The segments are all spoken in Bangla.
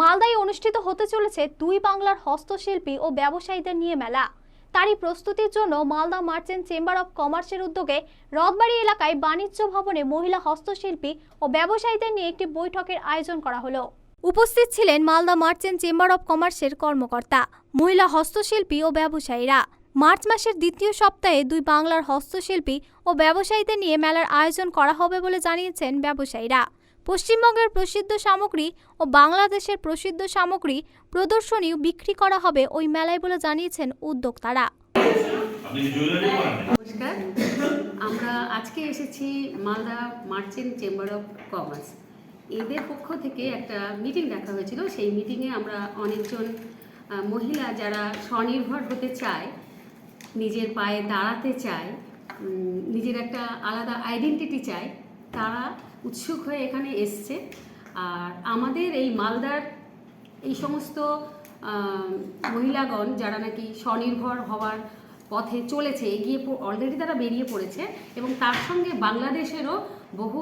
মালদায় অনুষ্ঠিত হতে চলেছে দুই বাংলার হস্তশিল্পী ও ব্যবসায়ীদের নিয়ে মেলা। তারই প্রস্তুতির জন্য মালদা মার্চেন্ট চেম্বার অব কমার্সের উদ্যোগে রথবাড়ি এলাকায় বাণিজ্য ভবনে মহিলা হস্তশিল্পী ও ব্যবসায়ীদের নিয়ে একটি বৈঠকের আয়োজন করা হলো। উপস্থিত ছিলেন মালদা মার্চেন্ট চেম্বার অব কমার্সের কর্মকর্তা, মহিলা হস্তশিল্পী ও ব্যবসায়ীরা। মার্চ মাসের দ্বিতীয় সপ্তাহে দুই বাংলার হস্তশিল্পী ও ব্যবসায়ীদের নিয়ে মেলার আয়োজন করা হবে বলে জানিয়েছেন ব্যবসায়ীরা। পশ্চিমবঙ্গের প্রসিদ্ধ সামগ্রী ও বাংলাদেশের প্রসিদ্ধ সামগ্রী প্রদর্শনী বিক্রি করা হবে ওই মেলায় বলে জানিয়েছেন উদ্যোক্তারা। নমস্কার। আমরা আজকে এসেছি Malda merchant chamber of commerce. এদের পক্ষ থেকে একটা মিটিং ডাকা হয়েছিল। সেই মিটিংয়ে আমরা অনেকজন মহিলা যারা স্বনির্ভর হতে চায় নিজের পায়ে দাঁড়াতে চায় নিজের একটা আলাদা আইডেন্টিটি চায় তারা উৎসুক হয়ে এখানে এসছে। আর আমাদের এই মালদার এই সমস্ত মহিলাগণ যারা নাকি স্বনির্ভর হওয়ার পথে চলেছে, এগিয়ে অলরেডি তারা বেরিয়ে পড়েছে এবং তার সঙ্গে বাংলাদেশেরও বহু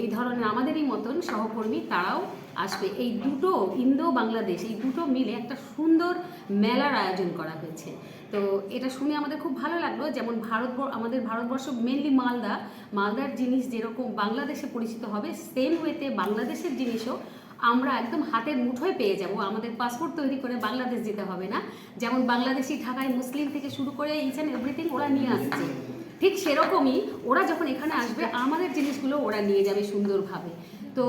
এই ধরনের আমাদেরই মতন সহকর্মী তারাও আসবে। এই দুটো ইন্দো বাংলাদেশ, এই দুটো মিলে একটা সুন্দর মেলার আয়োজন করা হয়েছে। তো এটা শুনে আমাদের খুব ভালো লাগল, যেমন ভারত আমাদের ভারতবর্ষ মেনলি মালদা। মালদার জিনিস যেরকম বাংলাদেশে পরিচিত হবে সেম ওয়েতে বাংলাদেশের জিনিসও আমরা একদম হাতের মুঠোয় পেয়ে যাব। আমাদের পাসপোর্ট তৈরি করে বাংলাদেশ যেতে হবে না। যেমন বাংলাদেশি ঢাকায় মুসলিম থেকে শুরু করে ইচ অ্যান্ড এভরিথিং ওরা নিয়ে আসছে। ঠিক সেরকমই ওরা যখন এখানে আসবে, আমাদের জিনিসগুলো ওরা নিয়ে যাবে সুন্দরভাবে। তো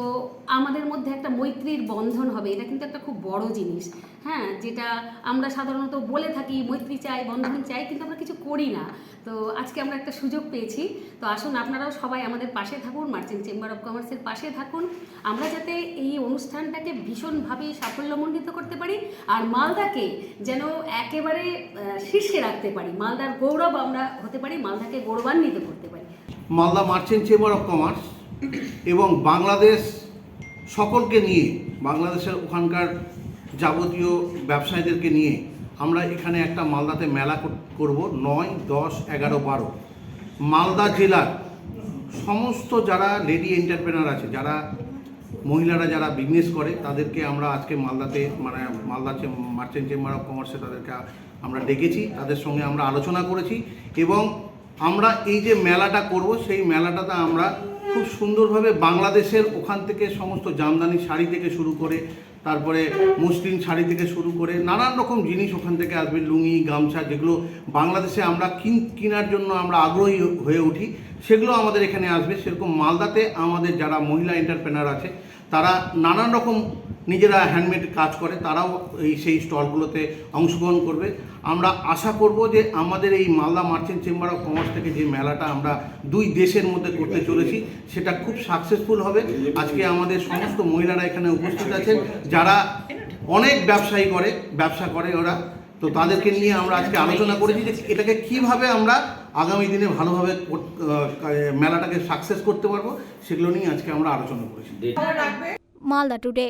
আমাদের মধ্যে একটা মৈত্রীর বন্ধন হবে, এটা কিন্তু একটা খুব বড় জিনিস। হ্যাঁ যেটা আমরা সাধারণত বলে থাকি, মৈত্রী চাই, বন্ধন চাই, কিন্তু আমরা কিছু করি না। তো আজকে আমরা একটা সুযোগ পেয়েছি। তো আসুন আপনারাও সবাই আমাদের পাশে থাকুন, মার্চেন্ট চেম্বার অফ কমার্সের পাশে থাকুন। আমরা যাতে এই অনুষ্ঠানটাকে ভীষণভাবে সাফল্যমণ্ডিত করতে পারি আর মালদাকে যেন একেবারে শীর্ষে রাখতে পারি। মালদার গৌরব আমরা হতে পারি, মালদাকে গৌরবান্বিত করতে পারি। Malda merchant chamber of commerce এবং বাংলাদেশ সকলকে নিয়ে, বাংলাদেশের ওখানকার যাবতীয় ব্যবসায়ীদেরকে নিয়ে আমরা এখানে একটা মালদাতে মেলা কর- করব নয়, দশ, এগারো, বারো। মালদা জেলার সমস্ত যারা লেডি এন্টারপ্রেনার আছে, যারা মহিলারা যারা বিজনেস করে, তাদেরকে আমরা আজকে মালদাতে মানে মালদা মার্চেন্ট চেম্বার অফ কমার্সে তাদেরকে আমরা ডেকেছি। তাদের সঙ্গে আমরা আলোচনা করেছি এবং আমরা এই যে মেলাটা করব, সেই মেলাটাতে আমরা খুব সুন্দরভাবে বাংলাদেশের ওখান থেকে সমস্ত জামদানি শাড়ি থেকে শুরু করে, তারপরে মুসলিম শাড়ি থেকে শুরু করে, নানান রকম জিনিস ওখান থেকে আসবে, লুঙ্গি, গামছা, যেগুলো বাংলাদেশে আমরা কিন, কেনার জন্য আমরা আগ্রহী হয়ে উঠি, সেগুলো আমাদের এখানে আসবে। সেরকম মালদাতে আমাদের যারা মহিলা এন্টারপ্রেনার আছে, তারা নানান রকম নিজেরা হ্যান্ডমেড কাজ করে, তারাও এই সেই স্টলগুলোতে অংশগ্রহণ করবে। আমরা আশা করব যে আমাদের এই Malda merchant chamber of commerce থেকে যে মেলাটা আমরা দুই দেশের মধ্যে করতে চলেছি, সেটা খুব সাকসেসফুল হবে। আজকে আমাদের সমস্ত মহিলারা এখানে উপস্থিত আছেন, যারা অনেক ব্যবসায়ী করে, ব্যবসা করে ওরা। তো তাদেরকে নিয়ে আমরা আজকে আলোচনা করেছি যে এটাকে কীভাবে আমরা আগামী দিনে ভালোভাবে মেলাটাকে সাকসেস করতে পারব, সেগুলো নিয়ে আজকে আমরা আলোচনা করেছি। মালদা টুডে